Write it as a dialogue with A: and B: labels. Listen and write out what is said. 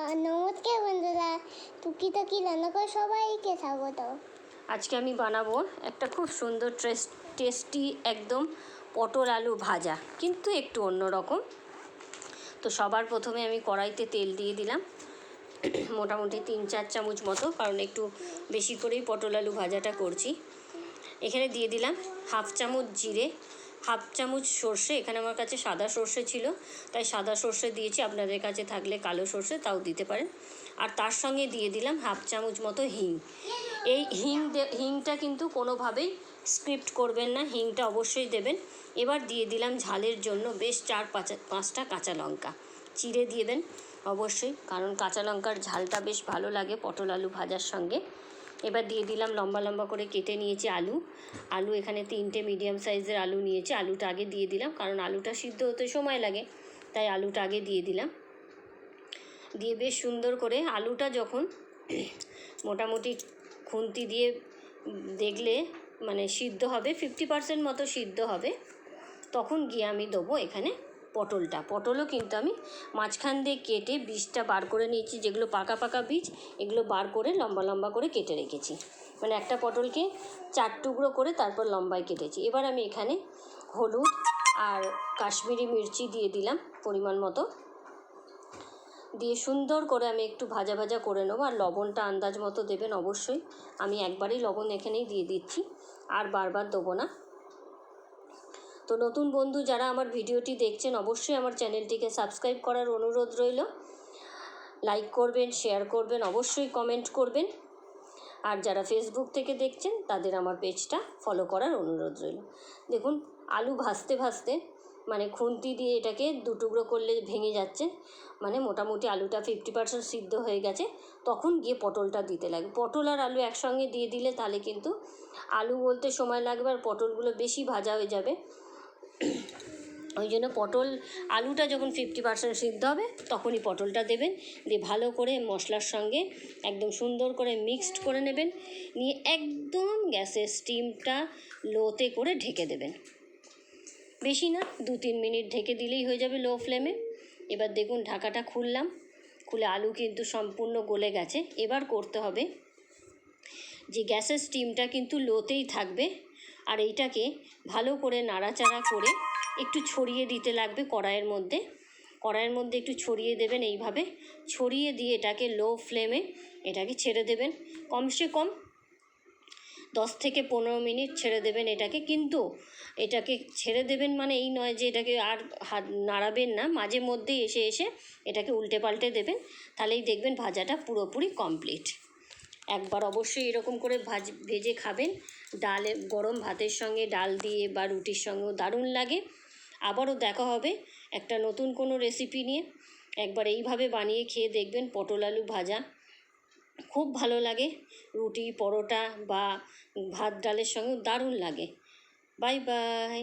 A: নমস্কার বন্ধুরা। টুকি টাকি করে সবাইকে স্বাগত।
B: আজকে আমি বানাবো একটা খুব সুন্দর টেস্টি একদম পটল আলু ভাজা, কিন্তু একটু অন্যরকম তো সবার প্রথমে আমি কড়াইতে তেল দিয়ে দিলাম। মোটামুটি তিন চার চামচ মতো, কারণ একটু বেশি করেই পটল আলু ভাজাটা করছি। এখানে দিয়ে দিলাম হাফ চামচ জিরে হাফ চামচ সর্ষে, এখানে আমার কাছে সাদা সর্ষে ছিল, তাই সাদা সর্ষে দিয়েছি, আপনাদের কাছে থাকলে কালো সর্ষে তাও দিতে পারেন। আর তার সঙ্গে দিয়ে দিলাম হাফ চামচ মতো হিং। এই হিং হিংটা কিন্তু কোনোভাবেই স্ক্রিপ্ট করবেন না, হিংটা অবশ্যই দেবেন। এবার দিয়ে দিলাম ঝালের জন্য বেশ চার পাঁচা, পাঁচটা কাঁচা লঙ্কা। চিড়ে দিয়ে দেন অবশ্যই, কারণ কাঁচা লঙ্কার ঝালটা বেশ ভালো লাগে পটল আলু ভাজার সঙ্গে। এবার দিয়ে দিলাম লম্বা লম্বা করে কেটে নিয়েছি আলু। আলু এখানে তিনটে মিডিয়াম সাইজের আলু নিয়েছি। আলুটা আগে দিয়ে দিলাম, কারণ আলুটা সিদ্ধ হতে সময় লাগে, তাই আলুটা আগে দিয়ে দিলাম। দিয়ে বেশ সুন্দর করে আলুটা যখন মোটামুটি খুন্তি দিয়ে দেখলে মানে সিদ্ধ হবে ফিফটি পার্সেন্ট মতো সিদ্ধ হবে, তখন গিয়ে আমি দেবো এখানে পটলটা। পটলও কিন্তু আমি মাঝখান দিয়ে কেটে বীজটা বার করে নিয়েছি। যেগুলো পাকা পাকা বীজ, এগুলো বার করে লম্বা লম্বা করে কেটে রেখেছি। মানে একটা পটলকে চার টুকরো করে তারপর লম্বায় কেটেছি। এবার আমি এখানে হলুদ আর কাশ্মীরি মির্চি দিয়ে দিলাম পরিমাণ মতো। দিয়ে সুন্দর করে আমি একটু ভাজা ভাজা করে নেব। আর লবণটা আন্দাজ মতো দেবেন অবশ্যই। আমি একবারই লবণ এখানেই দিয়ে দিচ্ছি। আর বারবার দেবো না। তো নতুন বন্ধু যারা আমার ভিডিওটি দেখছেন, অবশ্যই আমার চ্যানেলটিকে সাবস্ক্রাইব করার অনুরোধ রইল। লাইক করবেন, শেয়ার করবেন, অবশ্যই কমেন্ট করবেন। আর যারা ফেসবুক থেকে দেখছেন, তাদের আমার পেজটা ফলো করার অনুরোধ রইল। দেখুন, আলু ভাজতে ভাজতে মানে খুন্তি দিয়ে এটাকে দু টুকরো করলে ভেঙে যাচ্ছে মানে মোটামুটি আলুটা ফিফটি পার্সেন্ট সিদ্ধ হয়ে গেছে, তখন গিয়ে পটলটা দিতে লাগবে পটল আর আলু একসঙ্গে দিয়ে দিলে তাহলে কিন্তু আলু বলতে সময় লাগবে আর পটলগুলো বেশি ভাজা হয়ে যাবে। ওই জন্য পটল আলুটা যখন ফিফটি পার্সেন্ট সিদ্ধ হবে, তখনই পটলটা দেবেন। দিয়ে ভালো করে মশলার সঙ্গে একদম সুন্দর করে মিক্সড করে নেবেন। নিয়ে একদম গ্যাসের স্টিমটা লোতে করে ঢেকে দেবেন। বেশি না দু তিন মিনিট ঢেকে দিলেই হয়ে যাবে লো ফ্লেমে এবার দেখুন ঢাকাটা খুললাম। খুলে আলু কিন্তু সম্পূর্ণ গলে গেছে। এবার করতে হবে যে গ্যাসের স্টিমটা কিন্তু লোতেই থাকবে। আর এইটাকে ভালো করে নাড়াচাড়া করে একটু ছড়িয়ে দিতে লাগবে কড়াইয়ের মধ্যে। কড়াইয়ের মধ্যে একটু ছড়িয়ে দেবেন এইভাবে। ছড়িয়ে দিয়ে এটাকে লো ফ্লেমে এটাকে ছেড়ে দেবেন। কমসে কম দশ থেকে পনেরো মিনিট ছেড়ে দেবেন এটাকে। কিন্তু এটাকে ছেড়ে দেবেন মানে এই নয় যে এটাকে আর হাত নাড়াবেন না। মাঝে মধ্যেই এসে এসে এটাকে উল্টে পাল্টে দেবেন। তাহলেই দেখবেন ভাজাটা পুরোপুরি কমপ্লিট। একবার অবশ্যই এরকম করে ভাজ, ভেজে খাবেন। ডালে, গরম ভাতের সঙ্গে ডাল দিয়ে বা রুটির সঙ্গেও দারুণ লাগে। আবারও দেখা হবে একটা নতুন কোনো রেসিপি নিয়ে। একবার এইভাবে বানিয়ে খেয়ে দেখবেন পটল আলু ভাজা। খুব ভালো লাগে। রুটি, পরোটা বা ভাত, ডালের সঙ্গেও দারুণ লাগে। Bye bye.